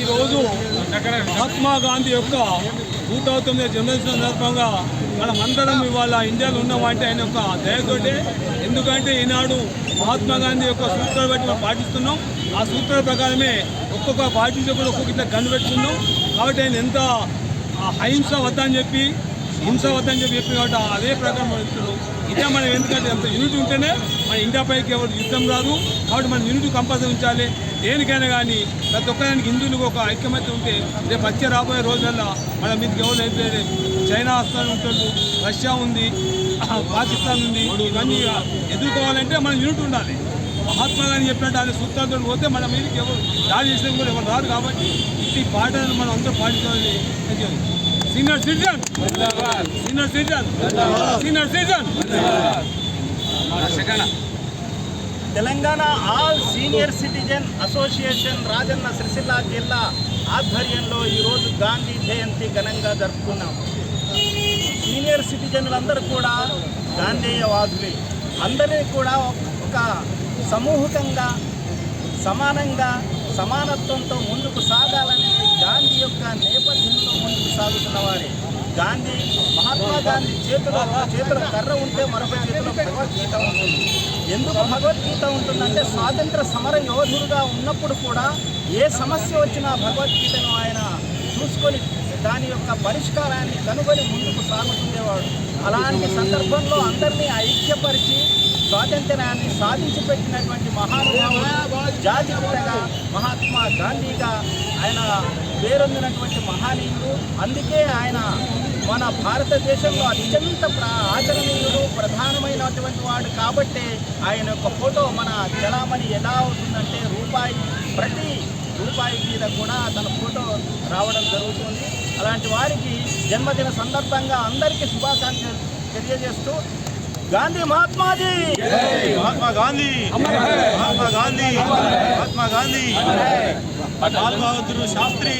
ఈరోజు మహాత్మా గాంధీ యొక్క నూట తొమ్మిది జన్మదిన సందర్భంగా మనమందరం ఇవాళ ఇండియాలో ఉన్నామంటే ఆయన యొక్క దయతోటి. ఎందుకంటే ఈనాడు మహాత్మా గాంధీ యొక్క సూత్రాలు బట్టి మనం పాటిస్తున్నాం. ఆ సూత్రాల ప్రకారమే ఒక్కొక్క పార్టీ ఒక్కొక్క ఇట్లా పెట్టుకున్నాం కాబట్టి ఆయన ఎంత ఆ అహింస వద్దని చెప్పి హింస వద్దని చెప్పి చెప్పి కాబట్టి అదే ప్రకారం మనం ఇస్తున్నాం ఇదే మనం ఎందుకంటే అంత యూనిటీ ఉంటేనే మన ఇండియా పైకి ఎవరు యుద్ధం రాదు. కాబట్టి మనం యూనిటీ కంపల్సరీ ఉంచాలి. దేనికైనా కానీ ప్రతి ఒక్కరికి హిందువులకు ఒక ఐక్యమత్యం ఉంటే రేపు వచ్చే రాబోయే రోజుల్లో మన మీదకి ఎవరు అయితే చైనా వస్తాను ఉంటాడు రష్యా ఉంది పాకిస్తాన్ ఉంది ఇవన్నీ ఎదుర్కోవాలంటే మనం యూనిట్ ఉండాలి. మహాత్మా గాంధీ చెప్పినట్టు ఆయన సూత్రాలతో పోతే మన మీదకి ఎవరు దాడి చేసిన కూడా ఎవరు రాదు కాబట్టి ఈ పాటలను మనం అందరూ పాటించాలని senior citizen senior citizen senior citizen Telangana all senior citizen association Rajanna Sircilla జిల్లా ఆధ్వర్యంలో ఈరోజు గాంధీ జయంతి ఘనంగా జరుపుకున్నాం. సీనియర్ సిటిజన్లందరూ కూడా గాంధేయవాదులే అందరినీ కూడా ఒక సమూహకంగా సమానంగా సమానత్వంతో ముందుకు సాగాలని గాంధీ యొక్క నేపథ్యంలో ముందుకు సాగుతున్నవాడే. గాంధీ మహాత్మా గాంధీ చేతిలో ఒక చేతిలో కర్ర ఉంటే మరొక చేతిలో భగవద్గీత ఉంటుంది. ఎందుకు భగవద్గీత ఉంటుందంటే స్వాతంత్ర సమర యోధుడుగా ఉన్నప్పుడు కూడా ఏ సమస్య వచ్చినా భగవద్గీతను ఆయన చూసుకొని దాని యొక్క పరిష్కారాన్ని కనుగొని ముందుకు సాగుతుండేవాడు. అలాంటి సందర్భంలో అందరినీ ఐక్యపరిచి స్వాతంత్రాన్ని సాధించి పెట్టినటువంటి మహానుభావుడు జాతిపితగా మహాత్మా గాంధీగా ఆయన పేరొందినటువంటి మహానీయుడు. అందుకే ఆయన మన భారతదేశంలో అత్యంత ప్రా ఆచరణీయుడు ప్రధానమైనటువంటి వాడు. కాబట్టే ఆయన యొక్క ఫోటో మన చలామణి ఎలా అవుతుందంటే రూపాయి ప్రతి రూపాయి మీద కూడా తన ఫోటో రావడం జరుగుతుంది. అలాంటి వారికి జన్మదిన సందర్భంగా అందరికీ శుభాకాంక్షలు తెలియజేస్తూ గాంధీ మహాత్మాజీ మహాత్మా గాంధీ మహాత్మా గాంధీ మహాత్మా గాంధీ లాల్ బహదూర్ శాస్త్రి